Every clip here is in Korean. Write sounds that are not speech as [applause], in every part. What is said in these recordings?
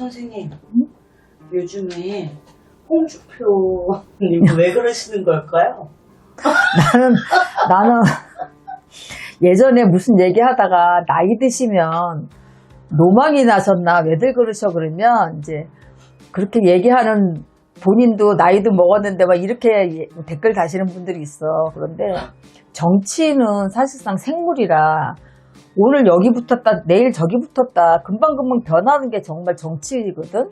선생님, 요즘에 홍주표님 왜 그러시는 걸까요? 나는, 나는 예전에 무슨 얘기 하다가 나이 드시면 노망이 나셨나 왜들 그러셔 그러면 이제 그렇게 얘기하는 본인도 나이도 먹었는데 막 이렇게 예- 댓글 다시는 분들이 있어. 그런데 정치는 사실상 생물이라 오늘 여기 붙었다, 내일 저기 붙었다, 금방금방 변하는 게 정말 정치거든?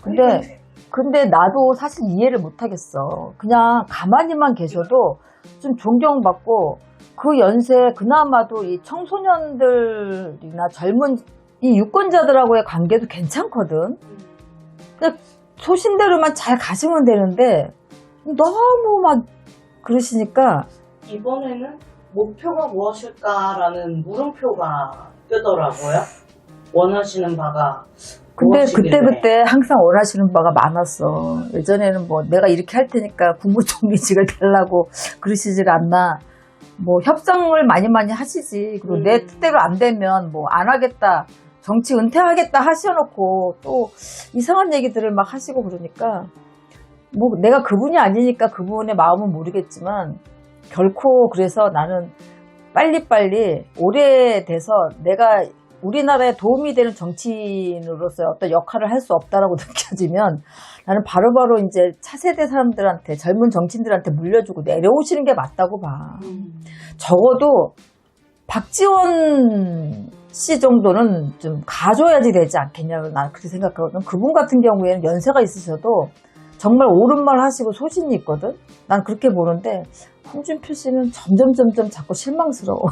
근데, 근데 나도 사실 이해를 못 하겠어. 그냥 가만히만 계셔도 좀 존경받고 그 연세 그나마도 이 청소년들이나 젊은 이 유권자들하고의 관계도 괜찮거든. 근데 소신대로만 잘 가시면 되는데 너무 막 그러시니까 이번에는 목표가 무엇일까라는 물음표가 뜨더라고요. 원하시는 바가 근데 무엇이길래. 그때 그때 항상 원하시는 바가 많았어. 예전에는 뭐 내가 이렇게 할 테니까 국무총리직을 달라고 그러시질 않나. 뭐 협상을 많이 많이 하시지. 그리고 음. 내 뜻대로 안 되면 뭐 안 하겠다. 정치 은퇴하겠다 하셔놓고 또 이상한 얘기들을 막 하시고 그러니까 뭐 내가 그분이 아니니까 그분의 마음은 모르겠지만 결코 그래서 나는 빨리빨리 오래돼서 내가 우리나라에 도움이 되는 정치인으로서의 어떤 역할을 할 수 없다라고 [laughs] 느껴지면 나는 바로 바로 이제 차세대 사람들한테 젊은 정치인들한테 물려주고 내려오시는 게 맞다고 봐. 음. 적어도 박지원 씨 정도는 좀 가줘야지 되지 않겠냐고 난 그렇게 생각하거든. 그분 같은 경우에는 연세가 있으셔도 정말 옳은 말 하시고 소신이 있거든. 난 그렇게 보는데 홍준표 씨는 점점 점점 자꾸 실망스러워.